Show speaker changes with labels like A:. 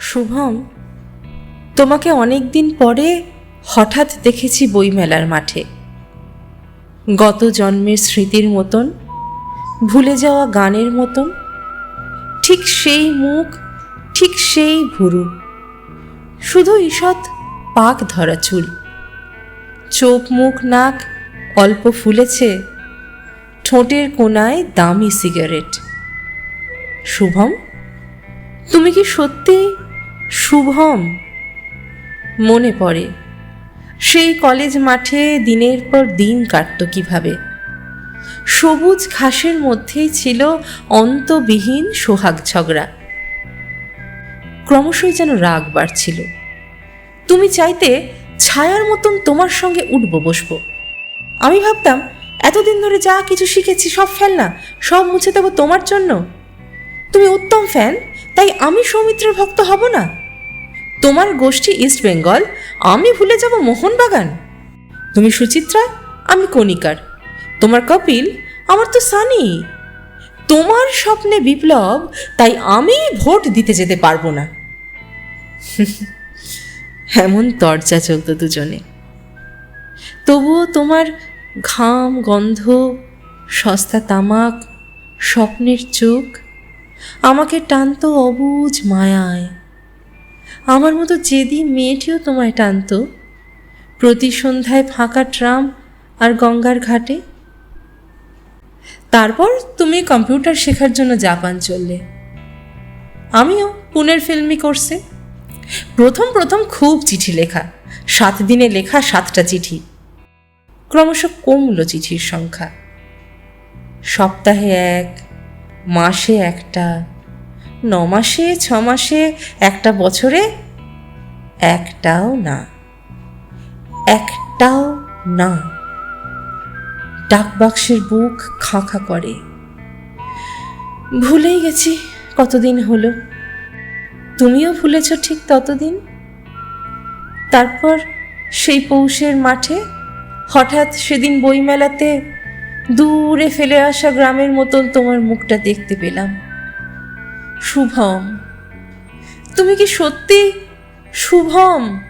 A: শুভম, তোমাকে অনেক দিন পরে হঠাৎ দেখেছি বইমেলার মাঠে। গত জন্মের স্মৃতির মতন, ভুলে যাওয়া গানের মতন, ঠিক সেই মুখ, ঠিক সেই ভুরু। শুধু ঈষৎ পাক ধরা চুল। চোখ, মুখ, নাক অল্প ফুলেছে, ঠোঁটের কোনায় দামি সিগারেট। শুভম, তুমি কি সত্যি শুভম। মনে পড়ে, সেই কলেজ মাঠে দিনের পর দিন কাটত কীভাবে। সবুজ ঘাসের মধ্যেই ছিল অন্তবিহীন সোহাগ ঝগড়া। ক্রমশই যেন রাগ বাড়ছিল। তুমি চাইতে ছায়ার মতন তোমার সঙ্গে উঠব বসবো। আমি ভাবতাম, এতদিন ধরে যা কিছু শিখেছি সব ফেল না সব মুছে দেবো তোমার জন্য। তুমি উত্তম ফ্যান, তাই আমি সৌমিত্রের ভক্ত হব না? তোমার গোষ্ঠী ইস্ট বেঙ্গল আমি ভুলে যাব মোহনবাগান। তুমি সুচিত্রা, আমি কণিকার। তোমার কপিল, আমার তো সানি। তোমার স্বপ্নে বিপ্লব, তাই আমি ভোট দিতে যেতে পারব না। এমন তর্জা চলত দুজনে। তবুও তোমার ঘাম, গন্ধ, সস্তা তামাক, স্বপ্নের চোখ, আমাকে টানতো অবুজ মায়ায়। আমার মতো জেদি মেয়েটিও তোমায় টানতো, প্রতি সন্ধ্যায় ফাঁকা ট্রাম আর গঙ্গার ঘাটে, তারপর তুমি কম্পিউটার শেখার জন্য জাপান চললে। আমিও পুনের ফিল্মি কোর্সে। প্রথম প্রথম খুব চিঠি লেখা, সাত দিনে লেখা সাতটা চিঠি। ক্রমশ কমল চিঠির সংখ্যা। সপ্তাহে এক, মাসে একটা ন মাসে ছ মাসে একটা বছরে? একটাও না। একটাও না। ডাকবাক্সের বুক খাঁ খাঁ করে। ভুলেই গেছি, কতদিন হলো? তুমিও ভুলেছ ঠিক ততদিন? তারপর সেই পৌষের মাঠে হঠাৎ সেদিন বইমেলাতে দূরে ফেলে আসা গ্রামের মতন তোমার মুখটা দেখতে পেলাম। শুভম। তুমি কি সত্যি শুভম?